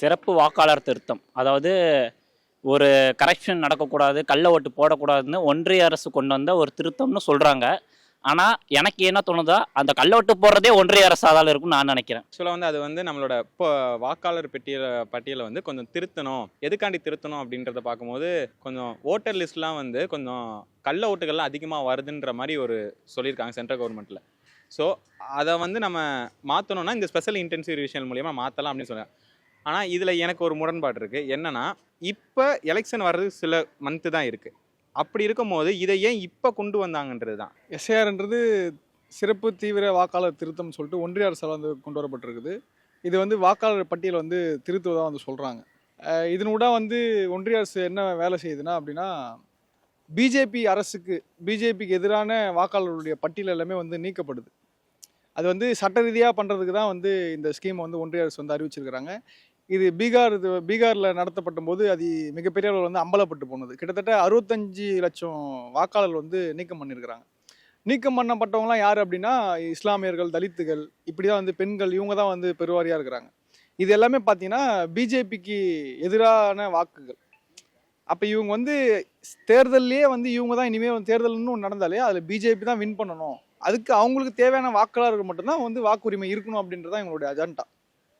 சிறப்பு வாக்காளர் திருத்தம். அதாவது ஒரு கரெக்ஷன் நடக்கக்கூடாது கள்ள ஓட்டு போடக்கூடாதுன்னு ஒன்றிய அரசு கொண்டு வந்த ஒரு திருத்தம்னு சொல்கிறாங்க ஆனால் எனக்கு என்ன தோணுதோ அந்த கள்ள ஓட்டு போடுறதே ஒன்றிய அரசாக தான் இருக்கும்னு நான் நினைக்கிறேன். ஆக்சுவலாக வந்து அது வந்து நம்மளோட இப்போ வாக்காளர் பெட்டியல பட்டியலை வந்து கொஞ்சம் திருத்தணும். எதுக்காண்டி திருத்தணும் அப்படின்றத பார்க்கும்போது கொஞ்சம் ஓட்டர் லிஸ்ட்லாம் வந்து கொஞ்சம் கள்ள ஓட்டுகள்லாம் அதிகமாக வருதுன்ற மாதிரி ஒரு சொல்லியிருக்காங்க சென்ட்ரல் கவர்மெண்ட்டில் ஸோ அதை வந்து நம்ம மாற்றணும்னா இந்த ஸ்பெஷல் இன்டென்சிவ் ரிவிஷன் மூலியமாக மாற்றலாம் அப்படின்னு சொல்லுவாங்க ஆனால் இதில் எனக்கு ஒரு முரண்பாடு இருக்குது என்னென்னா இப்போ எலெக்ஷன் வர்றது சில மந்த்து தான் இருக்குது அப்படி இருக்கும்போது இதை ஏன் இப்போ கொண்டு வந்தாங்கன்றது தான் எஸ்ஏஆர்ன்றது சிறப்பு தீவிர வாக்காளர் திருத்தம் சொல்லிட்டு ஒன்றிய அரசால் வந்து கொண்டு வரப்பட்டிருக்குது. இது வந்து வாக்காளர் பட்டியலை வந்து திருத்துவதாக வந்து சொல்கிறாங்க இதனூட வந்து ஒன்றிய அரசு என்ன வேலை செய்யுதுன்னா அப்படின்னா பிஜேபி அரசுக்கு பிஜேபிக்கு எதிரான வாக்காளர்களுடைய பட்டியல் எல்லாமே வந்து நீக்கப்படுது. அது வந்து சட்ட ரீதியாக பண்ணுறதுக்கு தான் வந்து இந்த ஸ்கீமை வந்து ஒன்றிய அரசு வந்து அறிவிச்சிருக்கிறாங்க. இது பீகார் இது பீகாரில் நடத்தப்பட்ட போது அது மிகப்பெரிய அளவில் வந்து அம்பலப்பட்டு போனது. கிட்டத்தட்ட அறுபத்தஞ்சு லட்சம் வாக்காளர்கள் வந்து நீக்கம் பண்ணியிருக்கிறாங்க. நீக்கம் பண்ணப்பட்டவங்களாம் யார் அப்படின்னா இஸ்லாமியர்கள் தலித்துகள் இப்படி தான் வந்து பெண்கள் இவங்க தான் வந்து பெருவாரியாக இருக்கிறாங்க. இது எல்லாமே பார்த்தீங்கன்னா பிஜேபிக்கு எதிரான வாக்குகள். அப்போ இவங்க வந்து தேர்தல்லையே வந்து இவங்க தான் இனிமேல் தேர்தல்னு ஒன்று நடந்தாலே அதில் பிஜேபி தான் வின் பண்ணணும். அதுக்கு அவங்களுக்கு தேவையான வாக்காளர்கள் மட்டும்தான் வந்து வாக்குரிமை இருக்கணும் அப்படின்றதான் எங்களுடைய அஜெண்டா